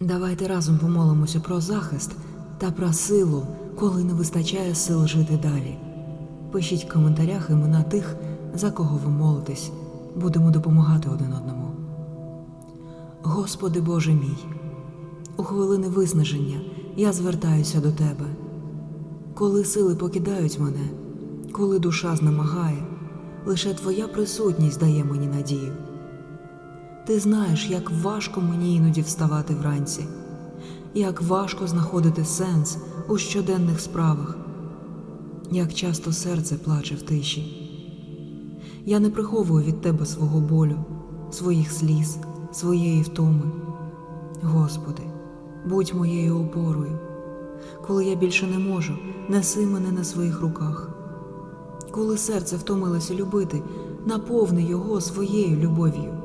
Давайте разом помолимося про захист та про силу, коли не вистачає сил жити далі. Пишіть в коментарях імена тих, за кого ви молитесь. Будемо допомагати один одному. Господи Боже мій, у хвилини виснаження я звертаюся до Тебе. Коли сили покидають мене, коли душа знемагає, лише Твоя присутність дає мені надію. Ти знаєш, як важко мені іноді вставати вранці, як важко знаходити сенс у щоденних справах, як часто серце плаче в тиші. Я не приховую від тебе свого болю, своїх сліз, своєї втоми. Господи, будь моєю опорою. Коли я більше не можу, неси мене на своїх руках. Коли серце втомилося любити, наповни його своєю любов'ю.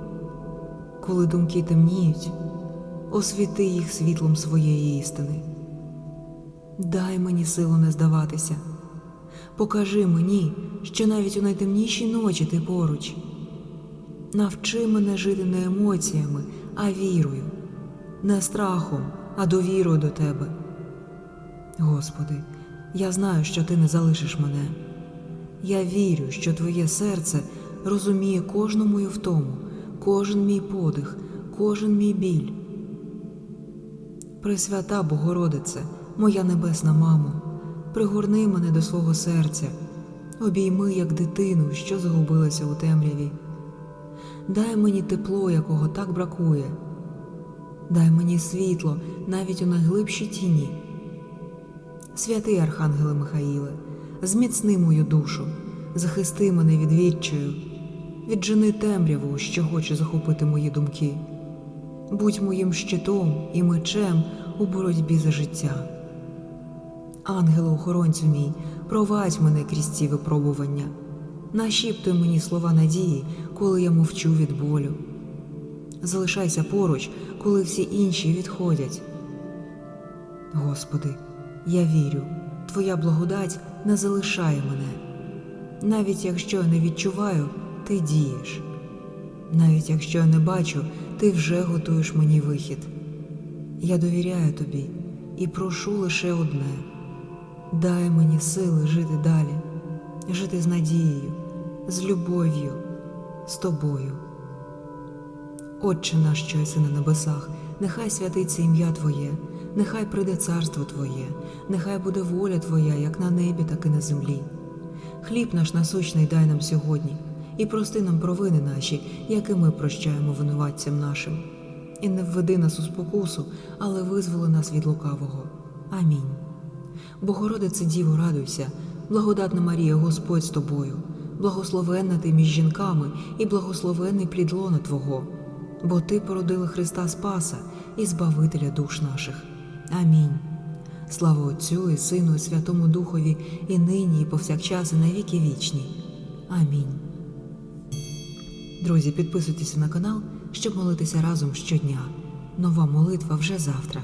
Коли думки темніють, освіти їх світлом своєї істини. Дай мені силу не здаватися. Покажи мені, що навіть у найтемніші ночі ти поруч. Навчи мене жити не емоціями, а вірою, не страхом, а довірою до тебе. Господи, я знаю, що ти не залишиш мене. Я вірю, що Твоє серце розуміє кожну мою втому, кожен мій подих, кожен мій біль. Пресвята Богородице, моя небесна мамо, пригорни мене до свого серця, обійми, як дитину, що загубилася у темряві. Дай мені тепло, якого так бракує. Дай мені світло навіть у найглибшій тіні. Святий Архангеле Михаїле, зміцни мою душу, захисти мене від відчаю, віджени темряву, що хоче захопити мої думки. Будь моїм щитом і мечем у боротьбі за життя. Ангеле охоронцю мій, провадь мене крізь ці випробування, нашіптуй мені слова надії, коли я мовчу від болю. Залишайся поруч, коли всі інші відходять. Господи, я вірю, Твоя благодать не залишає мене. Навіть якщо я не відчуваю, ти дієш. Навіть якщо я не бачу, ти вже готуєш мені вихід. Я довіряю тобі і прошу лише одне: дай мені сили жити далі, жити з надією, з любов'ю, з тобою. Отче наш, що на небесах, нехай святиться ім'я Твоє, нехай прийде царство Твоє, нехай буде воля Твоя, як на небі, так і на землі. Хліб наш насущний дай нам сьогодні, і прости нам провини наші, як і ми прощаємо винуватцям нашим. І не введи нас у спокусу, але визволи нас від лукавого. Амінь. Богородице Діво, радуйся, благодатна Марія, Господь з тобою, благословенна ти між жінками і благословенний плід лона Твого, бо Ти породила Христа Спаса і Збавителя душ наших. Амінь. Слава Отцю і Сину, і Святому Духові, і нині, і повсякчас, і на віки вічні. Амінь. Друзі, підписуйтеся на канал, щоб молитися разом щодня. Нова молитва вже завтра.